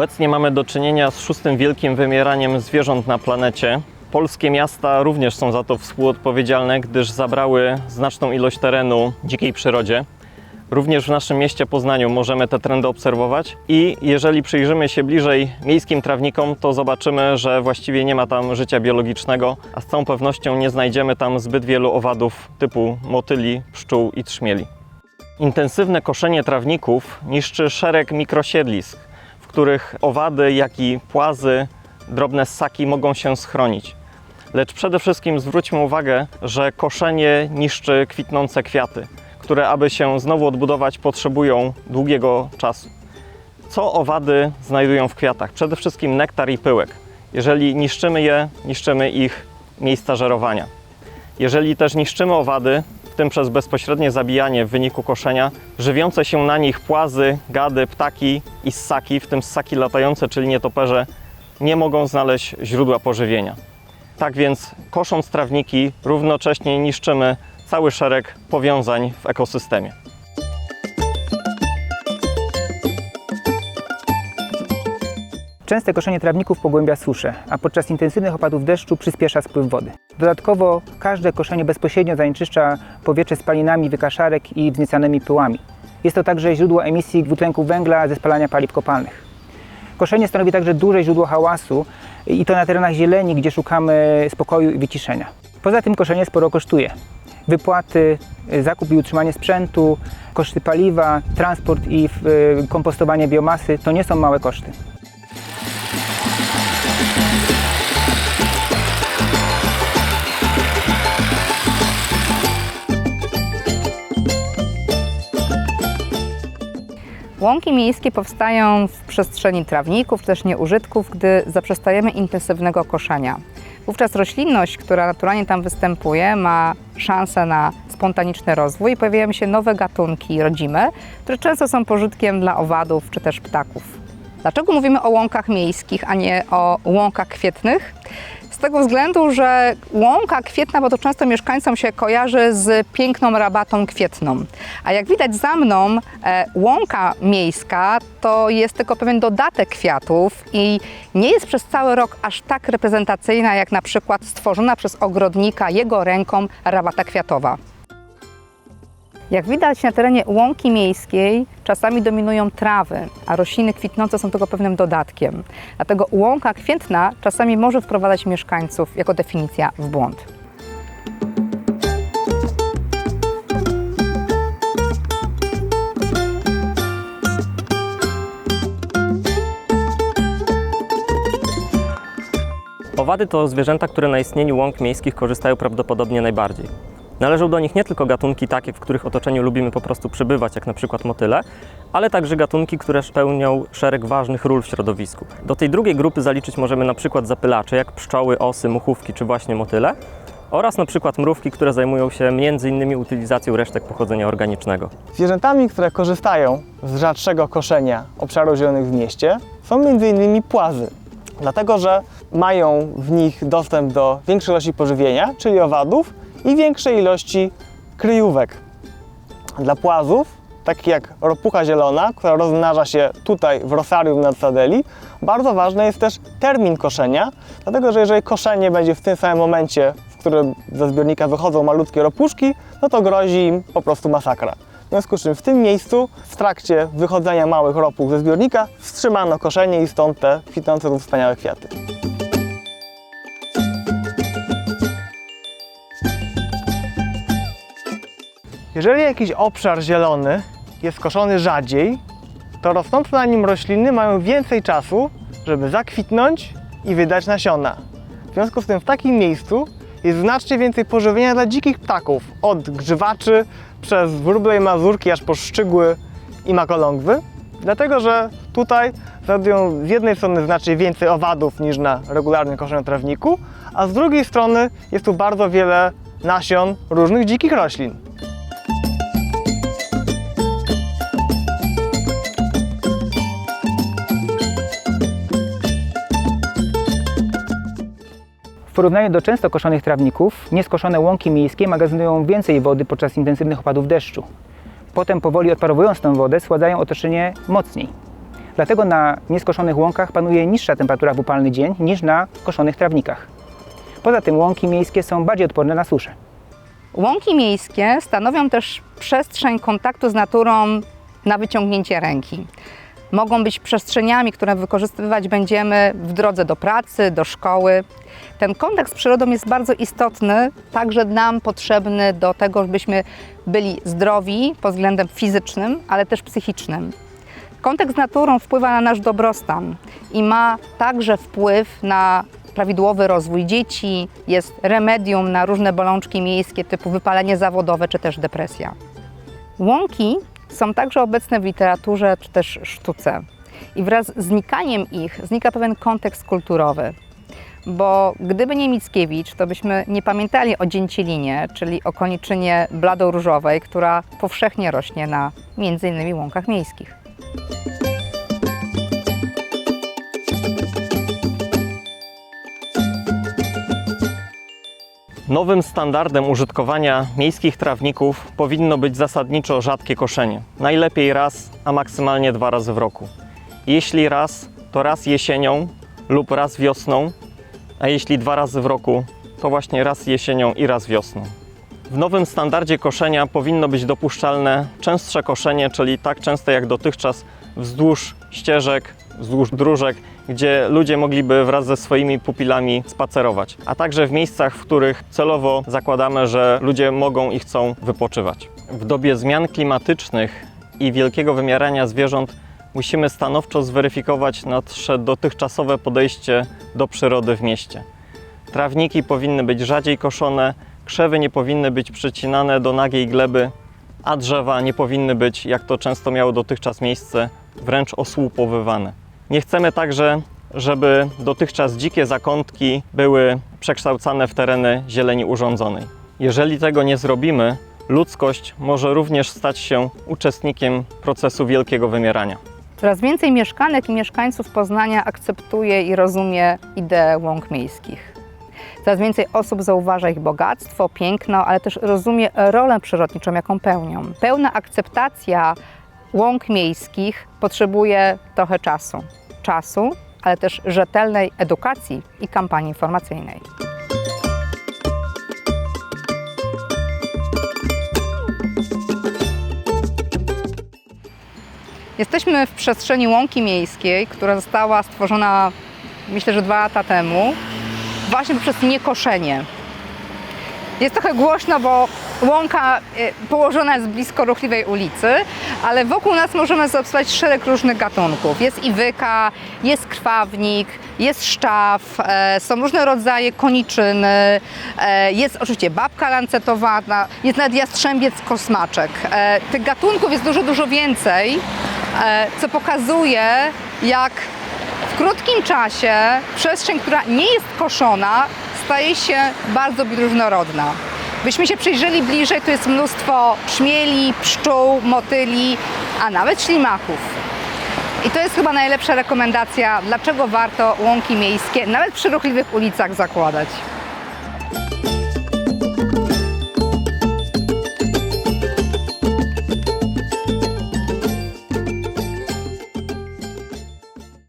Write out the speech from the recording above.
Obecnie mamy do czynienia z szóstym wielkim wymieraniem zwierząt na planecie. Polskie miasta również są za to współodpowiedzialne, gdyż zabrały znaczną ilość terenu dzikiej przyrodzie. Również w naszym mieście Poznaniu możemy te trendy obserwować i jeżeli przyjrzymy się bliżej miejskim trawnikom, to zobaczymy, że właściwie nie ma tam życia biologicznego, a z całą pewnością nie znajdziemy tam zbyt wielu owadów typu motyli, pszczół i trzmieli. Intensywne koszenie trawników niszczy szereg mikrosiedlisk, których owady, jak i płazy, drobne ssaki mogą się schronić. Lecz przede wszystkim zwróćmy uwagę, że koszenie niszczy kwitnące kwiaty, które aby się znowu odbudować potrzebują długiego czasu. Co owady znajdują w kwiatach? Przede wszystkim nektar i pyłek. Jeżeli niszczymy je, niszczymy ich miejsca żerowania. Jeżeli też niszczymy owady, tym przez bezpośrednie zabijanie w wyniku koszenia, żywiące się na nich płazy, gady, ptaki i ssaki, w tym ssaki latające, czyli nietoperze, nie mogą znaleźć źródła pożywienia. Tak więc kosząc trawniki, równocześnie niszczymy cały szereg powiązań w ekosystemie. Częste koszenie trawników pogłębia suszę, a podczas intensywnych opadów deszczu przyspiesza spływ wody. Dodatkowo każde koszenie bezpośrednio zanieczyszcza powietrze spalinami wykaszarek i wzniecanymi pyłami. Jest to także źródło emisji dwutlenku węgla ze spalania paliw kopalnych. Koszenie stanowi także duże źródło hałasu i to na terenach zieleni, gdzie szukamy spokoju i wyciszenia. Poza tym koszenie sporo kosztuje. Wypłaty, zakup i utrzymanie sprzętu, koszty paliwa, transport i y, kompostowanie biomasy to nie są małe koszty. Łąki miejskie powstają w przestrzeni trawników, też nieużytków, gdy zaprzestajemy intensywnego koszenia. Wówczas roślinność, która naturalnie tam występuje, ma szansę na spontaniczny rozwój i pojawiają się nowe gatunki rodzime, które często są pożytkiem dla owadów czy też ptaków. Dlaczego mówimy o łąkach miejskich, a nie o łąkach kwietnych? Tego względu, że łąka kwietna, bo to często mieszkańcom się kojarzy z piękną rabatą kwietną. A jak widać za mną, e, łąka miejska to jest tylko pewien dodatek kwiatów i nie jest przez cały rok aż tak reprezentacyjna, jak na przykład stworzona przez ogrodnika jego ręką rabata kwiatowa. Jak widać na terenie łąki miejskiej czasami dominują trawy, a rośliny kwitnące są tego pewnym dodatkiem. Dlatego łąka kwietna czasami może wprowadzać mieszkańców jako definicja w błąd. Owady to zwierzęta, które na istnieniu łąk miejskich korzystają prawdopodobnie najbardziej. Należą do nich nie tylko gatunki takie, w których otoczeniu lubimy po prostu przebywać, jak na przykład motyle, ale także gatunki, które pełnią szereg ważnych ról w środowisku. Do tej drugiej grupy zaliczyć możemy na przykład zapylacze, jak pszczoły, osy, muchówki czy właśnie motyle, oraz na przykład mrówki, które zajmują się m.in. utylizacją resztek pochodzenia organicznego. Zwierzętami, które korzystają z rzadszego koszenia obszarów zielonych w mieście są m.in. płazy, dlatego że mają w nich dostęp do większej ilości pożywienia, czyli owadów i większej ilości kryjówek. Dla płazów, takich jak ropucha zielona, która rozmnaża się tutaj w rosarium nad Sadeli, bardzo ważny jest też termin koszenia, dlatego że jeżeli koszenie będzie w tym samym momencie, w którym ze zbiornika wychodzą malutkie ropuszki, no to grozi im po prostu masakra. W związku z czym w tym miejscu, w trakcie wychodzenia małych ropuch ze zbiornika, wstrzymano koszenie i stąd te kwitnące tu wspaniałe kwiaty. Jeżeli jakiś obszar zielony jest koszony rzadziej, to rosnące na nim rośliny mają więcej czasu, żeby zakwitnąć i wydać nasiona. W związku z tym w takim miejscu jest znacznie więcej pożywienia dla dzikich ptaków, od grzywaczy przez wróble i mazurki aż po szczygły i makolągwy. Dlatego, że tutaj znajdują z jednej strony znacznie więcej owadów niż na regularnym koszonym trawniku, a z drugiej strony jest tu bardzo wiele nasion różnych dzikich roślin. Porównaniu do często koszonych trawników, nieskoszone łąki miejskie magazynują więcej wody podczas intensywnych opadów deszczu. Potem powoli odparowując tę wodę, schładzają otoczenie mocniej. Dlatego na nieskoszonych łąkach panuje niższa temperatura w upalny dzień niż na koszonych trawnikach. Poza tym łąki miejskie są bardziej odporne na suszę. Łąki miejskie stanowią też przestrzeń kontaktu z naturą na wyciągnięcie ręki. Mogą być przestrzeniami, które wykorzystywać będziemy w drodze do pracy, do szkoły. Ten kontakt z przyrodą jest bardzo istotny, także nam potrzebny do tego, żebyśmy byli zdrowi pod względem fizycznym, ale też psychicznym. Kontakt z naturą wpływa na nasz dobrostan i ma także wpływ na prawidłowy rozwój dzieci, jest remedium na różne bolączki miejskie typu wypalenie zawodowe czy też depresja. Łąki są także obecne w literaturze czy też sztuce. I wraz z znikaniem ich znika pewien kontekst kulturowy. Bo gdyby nie Mickiewicz, to byśmy nie pamiętali o dzięcielinie, czyli o koniczynie bladoróżowej, która powszechnie rośnie na innymi łąkach miejskich. Nowym standardem użytkowania miejskich trawników powinno być zasadniczo rzadkie koszenie. Najlepiej raz, a maksymalnie dwa razy w roku. Jeśli raz, to raz jesienią lub raz wiosną, a jeśli dwa razy w roku, to właśnie raz jesienią i raz wiosną. W nowym standardzie koszenia powinno być dopuszczalne częstsze koszenie, czyli tak częste jak dotychczas wzdłuż ścieżek, wzdłuż dróżek, gdzie ludzie mogliby wraz ze swoimi pupilami spacerować, a także w miejscach, w których celowo zakładamy, że ludzie mogą i chcą wypoczywać. W dobie zmian klimatycznych i wielkiego wymierania zwierząt musimy stanowczo zweryfikować nasze dotychczasowe podejście do przyrody w mieście. Trawniki powinny być rzadziej koszone, krzewy nie powinny być przycinane do nagiej gleby, a drzewa nie powinny być, jak to często miało dotychczas miejsce, wręcz osłupowywane. Nie chcemy także, żeby dotychczas dzikie zakątki były przekształcane w tereny zieleni urządzonej. Jeżeli tego nie zrobimy, ludzkość może również stać się uczestnikiem procesu wielkiego wymierania. Coraz więcej mieszkanek i mieszkańców Poznania akceptuje i rozumie ideę łąk miejskich. Coraz więcej osób zauważa ich bogactwo, piękno, ale też rozumie rolę przyrodniczą, jaką pełnią. Pełna akceptacja łąk miejskich potrzebuje trochę czasu. Czasu, ale też rzetelnej edukacji i kampanii informacyjnej. Jesteśmy w przestrzeni łąki miejskiej, która została stworzona myślę, że dwa lata temu, właśnie poprzez niekoszenie. Jest trochę głośno, bo łąka y, położona jest blisko ruchliwej ulicy, ale wokół nas możemy zaobserwować szereg różnych gatunków. Jest iwyka, jest krwawnik, jest szczaw, e, są różne rodzaje koniczyny, e, jest oczywiście babka lancetowana, jest nawet jastrzębiec kosmaczek. E, tych gatunków jest dużo, dużo więcej, e, co pokazuje, jak w krótkim czasie przestrzeń, która nie jest koszona, staje się bardzo różnorodna. Byśmy się przyjrzeli bliżej, tu jest mnóstwo szmieli, pszczół, motyli, a nawet ślimachów. I to jest chyba najlepsza rekomendacja, dlaczego warto łąki miejskie, nawet przy ruchliwych ulicach zakładać.